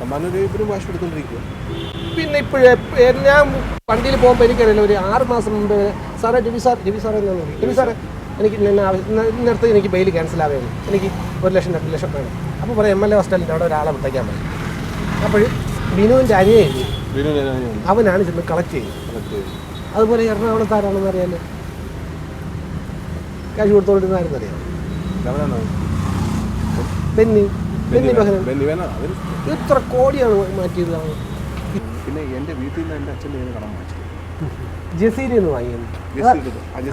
ഇവരും വാശി പിന്നെ ഇപ്പോഴേ ഞാൻ വണ്ടിയിൽ പോകുമ്പോൾ എനിക്കറിയില്ല ഒരു ആറ് മാസം മുമ്പ് സാറേ രവി സാർ രവി സാറേ എന്നാണ് രവി സാറേ എനിക്ക് ഇന്നടുത്ത് എനിക്ക് ബെയിൽ ക്യാൻസൽ ആവുകയാണ് എനിക്ക് ഒരു ലക്ഷം രണ്ട് ലക്ഷം വേണം. അപ്പോൾ പറയാം എം എൽ എ ഹോസ്റ്റലിന്റെ അവിടെ ഒരാളെ വിട്ടേക്കാൻ പറ്റും അപ്പോൾ ബിനുവിന്റെ അനിയെ അവനാണ് ചെന്ന് കളക്ട് ചെയ്യുന്നത് അതുപോലെ എറണാകുളത്ത് ആരാണെന്ന് അറിയാമല്ലോ കാശ് കൊടുത്തോണ്ടിരുന്ന ആരെന്നറിയാം ബെന്നി. ബെന്നി ബെന്നി അതിന് എത്ര കോടിയാണ് മാറ്റിയത് പിന്നെ എന്റെ വീട്ടിൽ നിന്ന് എന്റെ അച്ഛന്റെ കടം വാങ്ങിച്ചു. വാങ്ങിയത്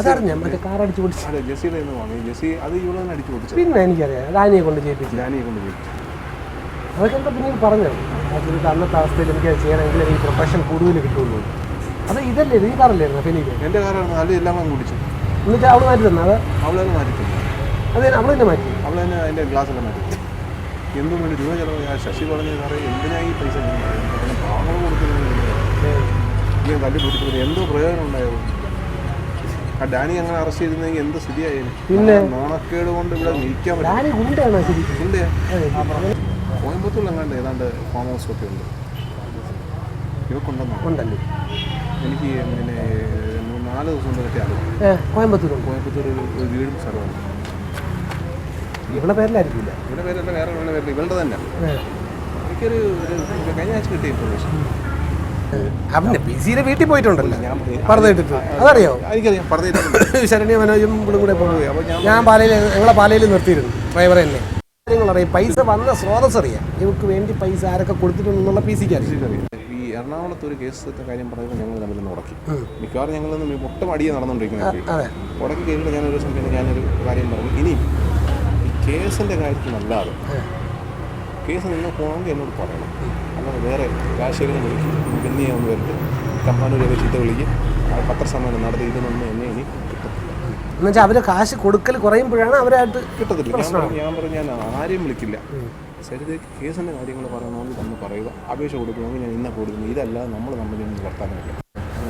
അതറിഞ്ഞ മറ്റേ കാർ അടിച്ചു പൊടിച്ച്. അതെ വാങ്ങി. ഇവിടെ തന്നെ അടിച്ചു പിന്നെ എനിക്കറിയാം. കൊണ്ട് ഡാനിയെ കൊണ്ട് അതൊക്കെ എന്താ പിന്നീട് പറഞ്ഞു അതിന്റെ അന്നത്തെ അവസ്ഥയിൽ എനിക്ക് അത് ചെയ്യണമെങ്കിൽ എനിക്ക് പ്രൊഫഷൻ കൂടുതൽ കിട്ടുള്ളൂ. അത് ഇതല്ലേ ഈ കാറല്ലായിരുന്നു ഫെനിക്ക്? എന്റെ കാറാണ്. അത് എല്ലാം കുടിച്ചു എന്നിട്ട് മാറ്റി തന്നെ അത്? മാറ്റി തന്നെ മാറ്റി അത് അവൾ മാറ്റി. അവൾ തന്നെ അതിന്റെ ഗ്ലാസ് എല്ലാം മാറ്റി. എന്തും വേണ്ടി രൂപ ചിലവ് ഞാൻ ശശി പറഞ്ഞു സാറേ എന്തിനായി ഈ പൈസ ഞാൻ പറയുന്നത്? പാവങ്ങൾ കൊടുക്കുന്നത് ഞാൻ തല്ലി പിടിച്ചത് എന്തോ പ്രയോജനം ഉണ്ടായോ ആ ഡാനി അങ്ങനെ അറസ്റ്റ് ചെയ്തിരുന്നെങ്കിൽ എന്ത് സ്ഥിതിയായിരുന്നു? പിന്നെ? നാണക്കേട് കൊണ്ട് ഇവിടെ നിൽക്കാൻ പറ്റും. കോയമ്പത്തൂരിൽ എങ്ങാണ്ട് ഏതാണ്ട് ഫാം ഹൗസ് ഒക്കെ ഉണ്ട്. ഇവക്കുണ്ടെന്നോ? ഉണ്ടല്ലോ. എനിക്ക് പിന്നെ നാല് ദിവസം കൊണ്ട് പറ്റിയ കോയമ്പത്തൂർ കോയമ്പത്തൂർ ഒരു വീടും സ്ഥലമാണ് ഇവിടെ പേരിലായിരിക്കില്ല. ഇവളുടെ പേരല്ല വേറെ ഇവളുടെ പേരില്ല ഇവളുടെ തന്നെ. എനിക്കൊരു കഴിഞ്ഞ ആഴ്ച കിട്ടിയ ഇൻഫർമേഷൻ അവന്റെ പി വീട്ടിൽ പോയിട്ടുണ്ടല്ലോ. ഞാൻ പറഞ്ഞു ഇട്ടിട്ട്. അതറിയോ? എനിക്കറിയാം. പറഞ്ഞിട്ടുണ്ട് ശരണ്യ മനോജും ഇവിടെ കൂടെ പോകുക അപ്പോൾ ഞാൻ പാലയിൽ ഞങ്ങളെ പാലയിൽ നിർത്തിയിരുന്നു. ഡ്രൈവറെ തന്നെ കാര്യങ്ങൾ അറിയാം പൈസ വന്ന സ്രോതസ് അറിയാം. ഇവർക്ക് വേണ്ടി പൈസ ആരൊക്കെ കൊടുത്തിട്ടുണ്ടെന്നുള്ള പി സിക്ക് അറിയാം. ഈ എറണാകുളത്ത് ഒരു കേസത്തെ കാര്യം പറയുമ്പോൾ ഞങ്ങൾ തമ്മിൽ നിന്ന് ഉടക്കി. മിക്കവാറും ഞങ്ങളൊന്നും ഒട്ടും അടിയെ നടന്നുകൊണ്ടിരിക്കുന്നത്. ഉടക്കി കഴിയുമ്പോൾ ഞാനൊരു ദിവസം പിന്നെ ഞാനൊരു കാര്യം പറഞ്ഞു. ഇനി കേസിന്റെ കാര്യത്തിനല്ലാതെ കേസ് നിങ്ങൾ പോകണമെങ്കിൽ എന്നോട് പറയണം. അല്ലാതെ വേറെ രാജശേഖരനെ വിളിക്കും. പിന്നെ ഒന്ന് വരട്ടെ. കമ്പാനൂരെ ചീത്ത വിളിക്കും. ആ പത്രസമ്മേളനം നടത്തി ഇതിനൊന്നും എന്നെ ഇനി കിട്ടത്തില്ല. എന്നുവെച്ചാൽ അവർ കാശ് കൊടുക്കൽ കുറയുമ്പോഴാണ് അവരായിട്ട് കിട്ടത്തില്ല. ഞാൻ പറഞ്ഞു ഞാൻ ആരെയും വിളിക്കില്ല. ശരിതേക്ക് കേസിന്റെ കാര്യങ്ങൾ പറയണമെങ്കിൽ തന്നെ പറയുക. അപേക്ഷ കൊടുക്കണമെങ്കിൽ ഞാൻ ഇന്ന കൊടുക്കുന്നു ഇതല്ലാതെ നമ്മൾ തമ്മിൽ നിന്ന് വർത്താനമില്ല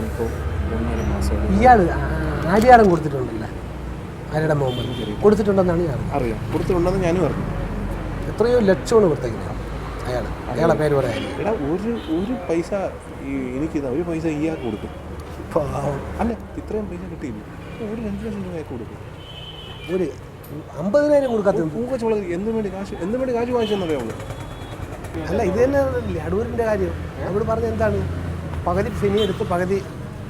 ഇപ്പോൾ ഒന്നര മാസം ഇയാൾ ആര്യാടം കൊടുത്തിട്ടുണ്ടല്ലോ? ആര്യയുടെ മുഹമ്മദ് കൊടുത്തിട്ടുണ്ടെന്നാണ് ഞാൻ. അറിയാം. കൊടുത്തിട്ടുണ്ടെന്ന് ഞാനും അറിഞ്ഞു. എത്രയോ ലക്ഷമാണ് കൊടുത്തേക്കുന്നത് അയാൾ അയാളെ പേര് പറയാൻ എടാ ഒരു ഒരു പൈസ എനിക്ക് എനിക്കിതാ ഒരു പൈസ ഇയാൾക്ക് കൊടുക്കും. അല്ല ഇത്രയും പൈസ കിട്ടിയില്ല. ഒരു രണ്ട് ലക്ഷം രൂപ കൊടുക്കും. ഒരു അമ്പതിനായിരം കൊടുക്കാത്ത പൂക്കച്ചുള്ള എന്തിനു വേണ്ടി കാശ് എന്തിനു വേണ്ടി കാശ് വാങ്ങിച്ചെന്നറിയാമോ അല്ല ഇത് തന്നെ അടൂരിന്റെ കാര്യം. അവിടെ പറഞ്ഞ എന്താണ്? പകുതി ഫിനി എടുത്ത് പകുതി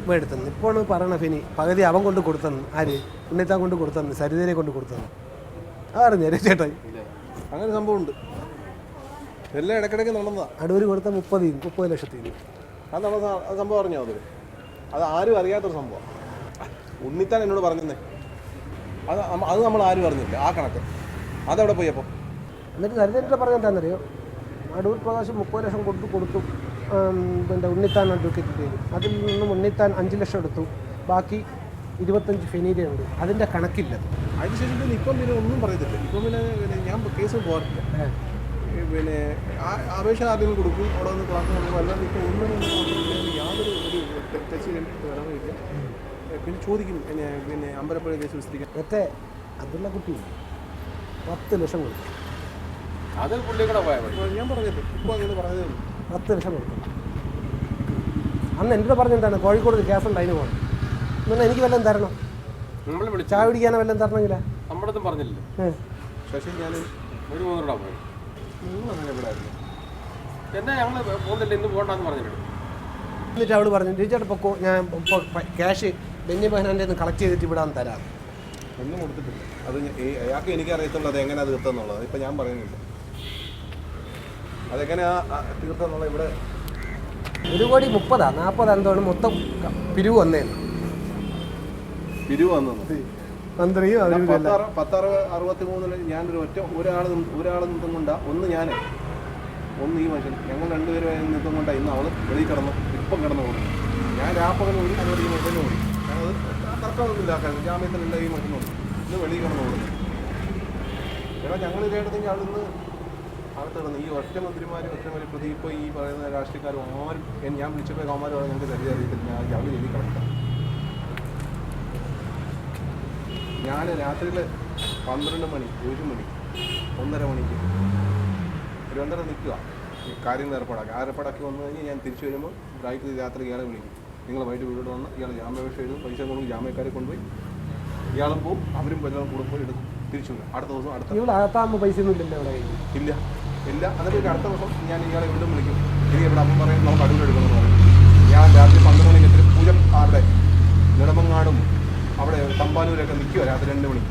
ഇവൻ എടുത്തെന്ന് ഇപ്പോൾ പറയണ ഫിനി പകുതി അവൻ കൊണ്ട് കൊടുത്തന്ന്. ആര്? ഉണ്ണിത്താൻ കൊണ്ട് കൊടുത്തന്ന് സരിതരെ കൊണ്ട് കൊടുത്തന്നു. അതറിഞ്ഞ? ചേട്ടാ. അങ്ങനെ സംഭവമുണ്ട്. എല്ലാം ഇടയ്ക്കിടയ്ക്ക് നടന്നതാ. അടൂര് കൊടുത്ത മുപ്പത് മുപ്പത് ലക്ഷത്തി അത് നമ്മൾ സംഭവം അറിഞ്ഞോ അത്? അത് ആരും അറിയാത്തൊരു സംഭവം. ഉണ്ണിത്താൻ എന്നോട് പറഞ്ഞേ അത് അത് നമ്മൾ ആരും അറിഞ്ഞില്ല. ആ കണക്ക്. അതെവിടെ പോയി അപ്പോൾ എന്നിട്ട് സരിതേന്റെ പറഞ്ഞെന്താണെന്നറിയോ അടൂർ പ്രകാശ് മുപ്പത് ലക്ഷം കൊടുത്ത് കൊടുത്തു. പിന്നെ ഉണ്ണിത്താൻ അഡ്വക്കേറ്റ് ചെയ്തു അതിൽ നിന്നും ഉണ്ണിത്താൻ അഞ്ച് ലക്ഷം എടുത്തു. ബാക്കി ഇരുപത്തഞ്ച് ഫെനീരിയുണ്ട് ഉണ്ട് അതിന്റെ കണക്കില്ല. അതിനുശേഷം പിന്നെ ഇപ്പം പിന്നെ ഒന്നും പറയത്തില്ല. ഇപ്പം പിന്നെ പിന്നെ ഞാൻ കേസ് പോകാറില്ല. പിന്നെ ആ- അപേക്ഷ ആദ്യം കൊടുക്കും. അവിടെ വന്ന് ക്ലാസ് കൊടുക്കും അല്ലാതെ ഇപ്പോൾ ഒന്നും യാതൊരു ഒരു ടച്ച് വരാറില്ല. പിന്നെ ചോദിക്കും. പിന്നെ പിന്നെ അമ്പലപ്പുഴ കേസ് വിസ്തരിക്കാൻ. മറ്റേ അതുള്ള കുട്ടി പത്ത് ലക്ഷം കൊടുക്കും അതിൽ പുള്ളി കൂടെ പോയാൽ മതി. ഞാൻ പറഞ്ഞില്ല? ഇപ്പോൾ അങ്ങനെ പറഞ്ഞതേ ഉള്ളൂ. പത്ത് ലക്ഷം കൊടുക്കും അന്ന് എന്റെ പറഞ്ഞെന്താണ് കോഴിക്കോട് ഒരു കേസുണ്ട് അതിന് പോകണം എന്നാൽ എനിക്ക് വല്ലതും തരണം. ചായ പിടിക്കാനോ വല്ലതും തരണമെങ്കിലാ? നമ്മുടെ പറഞ്ഞില്ല? ശശി ഞാൻ ഒരു പോയി. നിങ്ങൾ അങ്ങനെ ഇവിടെ ആയിരുന്നു. എന്നാ ഞങ്ങൾ പോകുന്നില്ല ഇന്ന് പോകണ്ടെന്ന് പറഞ്ഞിട്ടുണ്ട് എന്നിട്ട് അവൾ പറഞ്ഞു ടീച്ചർ പൊക്കോ ഞാൻ ഇപ്പോൾ ക്യാഷ് ബെന്നി ബഹനാന്റെ നിന്ന് കളക്ട് ചെയ്തിട്ട് ഇവിടെ തരാം. ഒന്നും കൊടുത്തിട്ടില്ല. അത് അയാൾക്ക് എനിക്ക് എങ്ങനെ അത് എങ്ങനെയാണ് തീർത്തെന്നുള്ളത് ഇപ്പം ഞാൻ പറയുന്നില്ല. അതെങ്ങനെയാ ആ തീർത്തെന്നുള്ള ഇവിടെ? ഒരു കോടി മുപ്പതാ നാൽപ്പത് എന്താണ് മൊത്തം പിരിവ് വന്നേന്ന് പിരിവ് വന്നു മന്ത്രിയും അവരും ഇതെല്ലാം. പത്താറ് പത്താറ് അറുപത്തി മൂന്നിൽ ഞാനൊരു ഒറ്റ ഒരാൾ ഒരാൾ നിന്നും കൊണ്ടാ ഒന്ന് ഞാൻ ഒന്ന് ഈ മനുഷ്യൻ. ഞങ്ങൾ രണ്ടുപേരും നിന്നും കൊണ്ടാ ഇന്ന് അവൾ വെളിയിൽ കിടന്നു ഇപ്പം കിടന്നു പോകും ഞാൻ രാപ്പകൽ ഓടി അതുകൊണ്ട് ഈ മനുഷ്യനെ ഓടി. ഞാനത് തർക്കമൊന്നുമില്ല ജാമ്യത്തിലുള്ള ഈ മനുഷ്യനോട് ഇന്ന് വെളിയിൽ കിടന്നു ഓടുന്നു. എടാ ഞങ്ങൾ ഇതേടത്തെങ്കിൽ അവിടെ നിന്ന് ഈ ഒറ്റ മന്ത്രിമാരും ഒറ്റ മന്ത്രി പ്രതി ഇപ്പോൾ ഈ പറയുന്ന രാഷ്ട്രീയക്കാരും ആരും ഞാൻ വിളിച്ചപ്പോൾ കൗമാരും ഞങ്ങൾക്ക് തെരി അറിയത്തില്ല ഞാൻ ജാമ്യം എഴുതി കിടക്കാം ഞാൻ രാത്രിയിൽ പന്ത്രണ്ട് മണി ഒരു മണി ഒന്നര മണിക്ക് തിരുവനന്തപുരം നിൽക്കുക. കാര്യങ്ങൾ ഏർപ്പാടാക്കി. ആ ഏർപ്പാടാക്കി വന്നു കഴിഞ്ഞാൽ ഞാൻ തിരിച്ചു വരുമ്പോൾ ബ്രൈക്ക് രാത്രി ഇയാളെ വിളിക്കും. നിങ്ങൾ വൈകിട്ട് വീട് വന്ന് ഇയാൾ ജാമ്യാപേക്ഷ എഴുതും. പൈസ കൊണ്ട് ജാമ്യക്കാരെ കൊണ്ടുപോയി ഇയാളും പോവും. അവരും വല്ലതും കൂടെ പോയി എടുക്കും. തിരിച്ചു അടുത്ത ദിവസം അടുത്ത ഇവിടെ അകത്താകുമ്പോൾ പൈസ ഒന്നും ഇല്ല ഇവിടെ. ഇല്ല. ഇല്ല. എന്നിട്ട് ഒരു അടുത്ത ദിവസം ഞാൻ ഇയാളെ വീണ്ടും വിളിക്കും. ഇനി ഇവിടെ അമ്മ പറയും നമുക്ക് അടൂർ എടുക്കണമെന്ന് പറയും. ഞാൻ രാത്രി പന്ത്രണ്ട് മണിക്ക് എത്തിരി പൂജ അവിടെ നെടുമങ്ങാടും അവിടെ തമ്പാനൂരൊക്കെ നിൽക്കുക രാത്രി രണ്ട് മണിക്ക്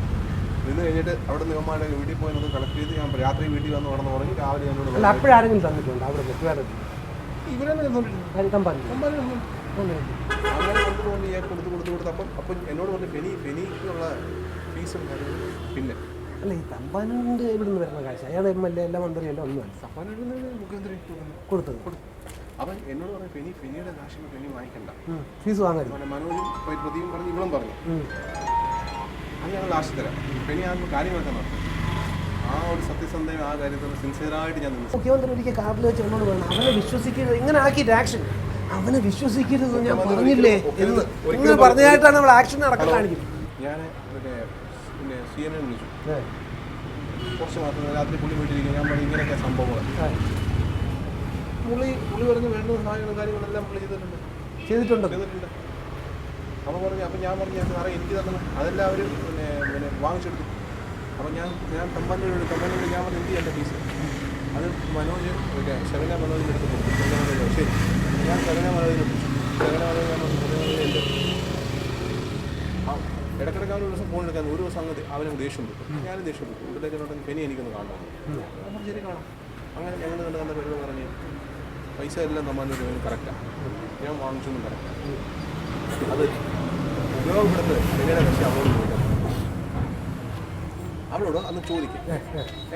നിന്ന് കഴിഞ്ഞിട്ട് അവിടെ നിഗമാരുടെ വീട്ടിൽ പോയി നമുക്ക് കളക്ട് ചെയ്ത് ഞാൻ രാത്രി വീട്ടിൽ വന്ന് ഉടന്ന് പറഞ്ഞ് രാവിലെ എന്നോട് അപ്പോഴാരെങ്കിലും തന്നിട്ടുണ്ട് അവിടെ ഇവരെ അങ്ങനെ കൊണ്ടുപോയി കൊടുത്ത് കൊടുത്ത് കൊടുത്ത് അപ്പം അപ്പം എന്നോട് പറഞ്ഞു ഫെനി ഫെനിക്കുള്ള ഫീസും പിന്നെ അല്ല ഈ തമ്പാനിന്റെ ഇവിടെ നിന്ന് വരുന്ന കാഴ്ച. അയാൾ എം എൽ എ എല്ലാം മന്ത്രിയല്ല ഒന്നുമല്ല മുഖ്യമന്ത്രി. കൊടുത്തത്. അവൻ എന്നോട് പറഞ്ഞു ഫെനി ഫെനിയുടെ കാശിന് ഫെനി വാങ്ങിക്കണ്ട. ഫീസ് വാങ്ങരുത്. മനോജും പ്രതിയും പറഞ്ഞു ഇവളും പറഞ്ഞു. അത് ഞങ്ങൾ ലാസ്റ്റ് തരാം. ഫെനി ആകുമ്പോൾ കാര്യങ്ങളൊക്കെ നടത്തും ആ ഒരു സത്യസന്ധയും ആ കാര്യത്തിൽ സിൻസിയറായിട്ട് ഞാൻ നിന്നു. മുഖ്യമന്ത്രി ഒരിക്കൽ കാറിൽ വെച്ച് എന്നോട് പറഞ്ഞു അവനെ വിശ്വസിക്കരുത്. ഇങ്ങനെ ആക്കിയിട്ട് ആക്ഷൻ അവനെ വിശ്വസിക്കരുത് ഞാൻ പറഞ്ഞില്ലേ? എന്ന് ഇങ്ങനെ പറഞ്ഞതായിട്ടാണ് നമ്മൾ ആക്ഷൻ നടക്കാൻ കാണിക്കുന്നത്. ഞാൻ പിന്നെ സി എൻ എൻ വിളിച്ചു. കുറച്ച് മാത്രം രാത്രി പുള്ളി വീട്ടിലിരിക്കും ഞാൻ പറഞ്ഞു ഇങ്ങനെയൊക്കെ സംഭവങ്ങൾ. പുള്ളി പുള്ളി പറഞ്ഞ് വേണ്ട സഹായങ്ങളും കാര്യങ്ങളെല്ലാം പുള്ളി ചെയ്തിട്ടുണ്ട്. ചെയ്തിട്ടുണ്ട്. ചെയ്തിട്ടുണ്ട്. അപ്പോൾ പറഞ്ഞു അപ്പം ഞാൻ പറഞ്ഞു സാറേ എനിക്ക് തന്നെ അതെല്ലാം അവർ പിന്നെ പിന്നെ വാങ്ങിച്ചെടുത്തു. അപ്പം ഞാൻ ഞാൻ തമ്പാനൂരോട് തമ്പാനൂരോട് ഞാൻ പറഞ്ഞു എനിക്ക് എന്റെ ഫീസ്? അത് മനോജ് പിന്നെ ശകന മനോജിന്റെ അടുത്ത് കൊടുത്തു. ശരി. ഞാൻ ശകന മനോജിനെ ശകന മനോജ് ഞാൻ പറഞ്ഞു എന്റെ ഇടക്കിടക്ക് അവൻ ഒരു ദിവസം ഫോൺ എടുക്കാൻ ഒരു ദിവസം അങ്ങ് അവനും ദേഷ്യം കിട്ടും ഞാനും ദേഷ്യം കിട്ടും ഇവിടേക്ക് പെനി എനിക്കൊന്ന് കാണണം. ശരി കാണാം. അങ്ങനെ ഞങ്ങൾ കണ്ട് കണ്ട പേര് പറഞ്ഞു പൈസ എല്ലാം തമ്പാനൂർ കറക്റ്റാണ് ഞാൻ വാങ്ങിച്ചൊന്നും കറക്റ്റാണ് അത് ഉപയോഗപ്പെടുത്ത് പെനിയുടെ കക്ഷി അവളോട് ചോദിക്കാം. അവളോട് അന്ന് ചോദിക്കും.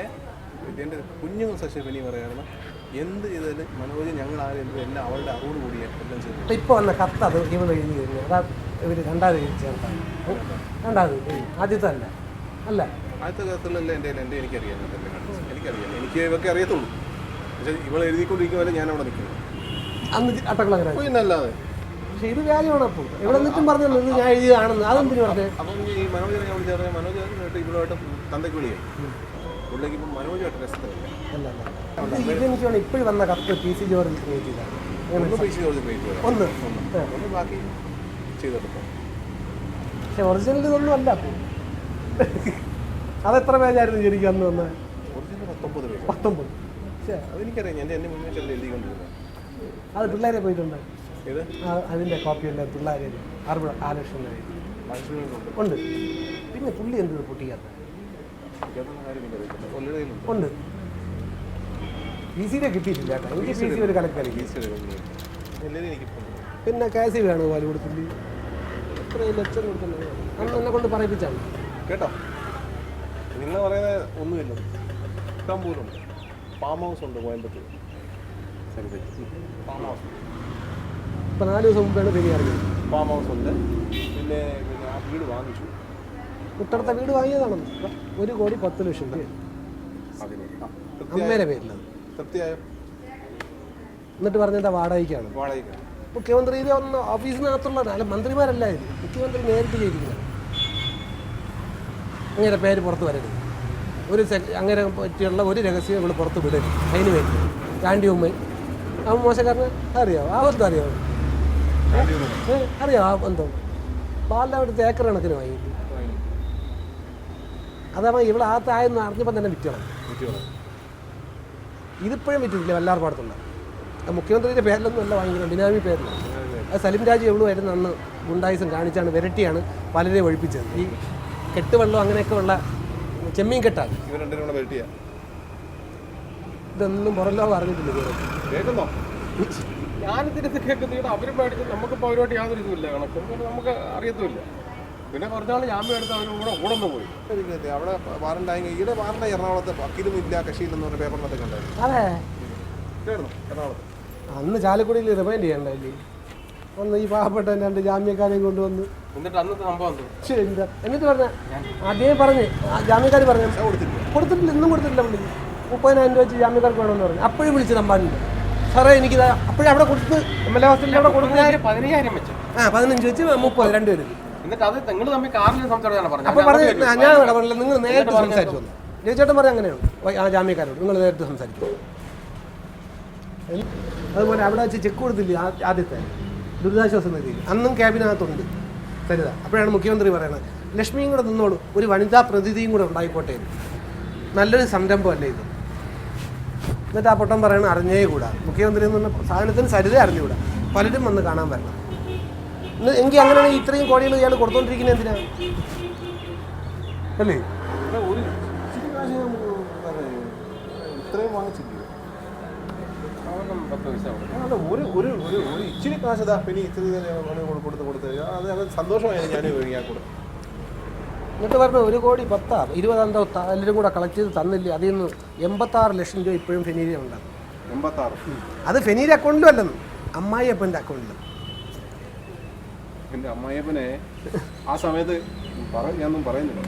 ഏഹ് എന്റെ കുഞ്ഞുങ്ങൾ സശി പെനി പറയാറുണ്ട് എന്ത് ചെയ്താലും മനോജ് ഞങ്ങൾ ആരും എല്ലാം അവളുടെ അറിവോട് കൂടിയാണ് എല്ലാം ചെയ്തു. ഇപ്പൊ വന്ന കത്ത് അത് ഇവൾ എഴുതി അതാ ഇവർ രണ്ടാമത് ചേർത്താണ് രണ്ടാമത്. ആദ്യത്തെ അല്ല. അല്ല. ആദ്യത്തെ കാലത്തുള്ള എന്റെ എന്റെ എനിക്കറിയാം എനിക്കറിയാം. എനിക്ക് ഇവൊക്കെ അറിയത്തുള്ളൂ. പക്ഷേ ഇവൾ എഴുതിക്കൊണ്ടിരിക്കുമ്പോൾ ഞാൻ അവിടെ നിൽക്കുന്നു. അന്ന് അട്ടക്കുളങ്ങനെ പിന്നെ അല്ലാതെ പക്ഷെ ഇത് വ്യാജമാണ് അപ്പോൾ. ഇവിടെ നിന്നും പറഞ്ഞല്ലോ ഇത് ഞാൻ എഴുതിയതാണെന്ന്. അതെന്തിനു പറഞ്ഞത് അപ്പം ഈ മനോജ് ഞാൻ വിളിച്ച്? പറഞ്ഞാൽ മനോജ് ഇവളുമായിട്ട് തന്തയ്ക്ക് വിളിയായി പുള്ളിക്ക് ഇപ്പം മനോജായിട്ട് രസത്തില്ല അല്ല അല്ല ഇത് ഇതെനിക്ക് വേണം ഇപ്പോഴും വന്ന കത്ത് പി സി ജോർജ് ക്രിയേറ്റ് ചെയ്താണ് ഒന്ന് പി സി ജോർജ് ക്രിയേറ്റ് ഒന്ന്. ഒന്ന് ബാക്കി. ചെയ്തെടുക്കാം. പക്ഷെ ഒറിജിനൽ ഇതൊന്നും അല്ല. അതെത്ര പേജായിരുന്നു ശരിക്കും അന്ന് വന്ന ഒറിജിനൽ പത്തൊമ്പത് പേര് പത്തൊമ്പത്. പക്ഷേ അതെനിക്കറിയാം എന്റെ എന്റെ മുന്നേ ചെല്ലം എഴുതിക്കൊണ്ടിരുന്നത് അത് പിള്ളേരെ പോയിട്ടുണ്ട്. ഇത് അതിന്റെ കോപ്പിയെല്ലാം പിള്ളേരെ ആറ് ആ ലക്ഷം രൂപ എഴുതി. ഉണ്ട്. പിന്നെ പുള്ളി എന്ത് പൊട്ടിക്കാത്ത ഉണ്ട്. പി സിയിലെ കിട്ടിയിട്ടില്ല കേട്ടോ. എനിക്ക് പി സി ഒരു കണക്കാണ് പിന്നെ കെ സി വേണോ പാൽ കൊടുത്തില്ല ഇത്രയും ലെക്ചർ കൊടുക്കുന്നത്. അന്ന് എന്നെ കൊണ്ട് പറയിപ്പിച്ചാണ്. കേട്ടോ? നിങ്ങൾ പറയുന്നത് ഒന്നുമില്ല. ഇഷ്ടം പോലും ഫാം ഹൗസ് ഉണ്ട് കോയമ്പത്തൂർ. ഫാം ഹൗസ് ഇപ്പം നാല് ദിവസം മുമ്പാണ് ഫാം ഹൗസ് ഉണ്ട്. പിന്നെ പിന്നെ ആ വീട് വാങ്ങിച്ചു. കുട്ടടത്തെ വീട് വാങ്ങിയതാണെന്ന്. ഒരു കോടി പത്ത് ലക്ഷം രൂപ? അമ്മേരെ പേരിലത്. തൃപ്തിയായോ? എന്നിട്ട് പറഞ്ഞിട്ട് വാടകയ്ക്കാണ്? വാടകയ്ക്ക് മുഖ്യമന്ത്രി ഇത് ഒന്ന് ഓഫീസിനകത്തുള്ളതാണ്. അല്ല മന്ത്രിമാരല്ല ഇത്. മുഖ്യമന്ത്രി നേരിട്ട് ചെയ്തിരിക്കുന്നത് അങ്ങനെ പേര് പുറത്ത് വരരുത്. ഒരു അങ്ങനെ പറ്റിയുള്ള ഒരു രഹസ്യം ഇവിടെ പുറത്ത് വിടരുത്. അതിന് വേണ്ടി. ഗാന്ധി ഉമ്മ ആ മോശക്കാരന് അറിയാമോ ആ ബന്ധം അറിയാമോ അറിയാം ആ ബന്ധം പാലിന്റെ അവിടുത്തെ ഏക്കർ കണക്കിന് വാങ്ങി. അതാവുമ്പോൾ ഇവിടെ ആ തായെന്ന് അറിഞ്ഞപ്പോൾ തന്നെ വിറ്റണം ഇതിപ്പോഴും വിറ്റിട്ടില്ല വല്ലാർ പാടത്തുള്ള ആ മുഖ്യമന്ത്രിയുടെ പേരിലൊന്നും അല്ല വാങ്ങിക്കുന്നത് ബിനാമി പേരിലാണ് അത് സലിം രാജ് എവിടുമായിരുന്നു അന്ന് ഗുണ്ടായുസം കാണിച്ചാണ് വിരട്ടിയാണ് പലരെയും ഒഴിപ്പിച്ചത്. ഈ കെട്ടുവെള്ളം അങ്ങനെയൊക്കെ ഉള്ള ചെമ്മീൻ കെട്ടാണ്. ഇതൊന്നും പുറംലോകം അറിഞ്ഞിട്ടില്ല കേൾക്കുന്നോ? ഞാനിതിനകത്ത് കേൾക്കുന്നത് അവരും മേടിച്ച് നമുക്കിപ്പോൾ അവരുമായിട്ട് യാതൊരു ഇതുമില്ല. കണക്കും നമുക്ക് അറിയത്തുമില്ല. പിന്നെ കുറച്ചാൾ ജാമ്യം എടുത്ത് അവരും കൂടെ ഉടന്നു പോയി. അവിടെ വാറണ്ടായി ഈടെ വാറണ്ടായി എറണാകുളത്ത് വക്കീലും ഇല്ല കക്ഷിയില്ലെന്ന് പറഞ്ഞ പേപ്പറിനകത്ത് കണ്ടായിരുന്നു അതെ. കേട്ടോ എറണാകുളത്ത്. അന്ന് ചാലക്കുടിയിൽ റിമൈൻഡ് ചെയ്യണ്ടായില്ലേ? ഒന്ന് ഈ പാവപ്പെട്ട രണ്ട് ജാമ്യക്കാരെയും കൊണ്ടുവന്ന്. എന്നിട്ട് അന്നത്തെ സംഭവം എന്തോ? ശ്ശെ, എന്താ? എന്നിട്ട് പറഞ്ഞ അതേ പറഞ്ഞ് ജാമ്യക്കാർ പറഞ്ഞു കൊടുത്തിട്ടില്ല. ഇന്നും കൊടുത്തിട്ടില്ല പുള്ളി. മുപ്പതിനായിരം രൂപ വെച്ച് ജാമ്യക്കാർക്ക് വേണമെന്ന് പറഞ്ഞു. അപ്പോഴും വിളിച്ച് നമ്പാനുണ്ട് സാറേ എനിക്ക് അപ്പോഴും അവിടെ കൊടുത്ത് എം എൽ എ ഹോസ്റ്റലിൽ അവിടെ കൊടുത്ത് പതിനായിരം പതിനയ്യായിരം വെച്ച്. ആ പതിനഞ്ച് വെച്ച് മുപ്പത് രണ്ടുപേരും എന്നിട്ട് അത് നിങ്ങൾ തമ്മിൽ കാറിൽ സംസാരിച്ചാണ് അപ്പോൾ ഞാൻ പറഞ്ഞു ഞാൻ ഇവിടെ പറഞ്ഞില്ല നിങ്ങൾ നേരിട്ട് സംസാരിച്ചു വന്നു. രവിചേട്ടൻ പറഞ്ഞ അങ്ങനെയാണ്. വൈ- ആ ജാമ്യക്കാരോട് നിങ്ങൾ നേരിട്ട് സംസാരിക്കും അതുപോലെ അവിടെ വെച്ച് ചെക്ക് കൊടുത്തില്ലേ ആദ്യത്തെ? ദുരിതാശ്വാസ നിധിയിൽ. അന്നും ക്യാബിനകത്തുണ്ട്. സരിത അപ്പോഴാണ് മുഖ്യമന്ത്രി പറയുന്നത് ലക്ഷ്മിയും കൂടെ നിന്നോളൂ. ഒരു വനിതാ പ്രതിനിധിയും കൂടെ ഉണ്ടായിക്കോട്ടെ നല്ലൊരു സംരംഭമല്ലേ ഇത്. എന്നിട്ട് ആ പൊട്ടം പറയണ അറിഞ്ഞേ കൂടാ. മുഖ്യമന്ത്രി എന്ന് പറഞ്ഞ സാധനത്തിന് സരിത അറിഞ്ഞുകൂടാ പലരും വന്ന് കാണാൻ വരണം. എങ്കിൽ അങ്ങനെയാണെങ്കിൽ ഇത്രയും കോടികൾ ഇയാൾ കൊടുത്തോണ്ടിരിക്കുന്നത് എന്തിനാ? അല്ലേ? ഇത്രയും വാങ്ങിച്ചില്ലേ? അവർക്കും പത്ത് പൈസ കൊടുക്കും അല്ല ഒരു ഒരു ഒരു ഒരു ഇച്ചിരി കാശ് ഇതാ പിന്നെ ഇച്ചിരി പണി കൊടു- കൊടുത്ത് കൊടുത്ത് അത് അത് സന്തോഷമായിരുന്നു ഞാൻ ഞാൻ കൂടെ. എന്നിട്ട് പറഞ്ഞു ഒരു കോടി പത്താ ഇരുപതാന്തോ എല്ലാവരും കൂടെ കളക്ട് ചെയ്ത് തന്നില്ലേ? അതിൽ നിന്ന് എൺപത്താറ് ലക്ഷം രൂപ ഇപ്പോഴും ഫെനീരി ഉണ്ട്. എൺപത്താറ്. അത് ഫെനീരി അക്കൗണ്ടിലും അല്ലെന്ന്. അമ്മായിയപ്പന്റെ അക്കൗണ്ടിലും എന്റെ അമ്മായിയപ്പനെ ആ സമയത്ത് പറ ഞാനൊന്നും പറയുന്നില്ല.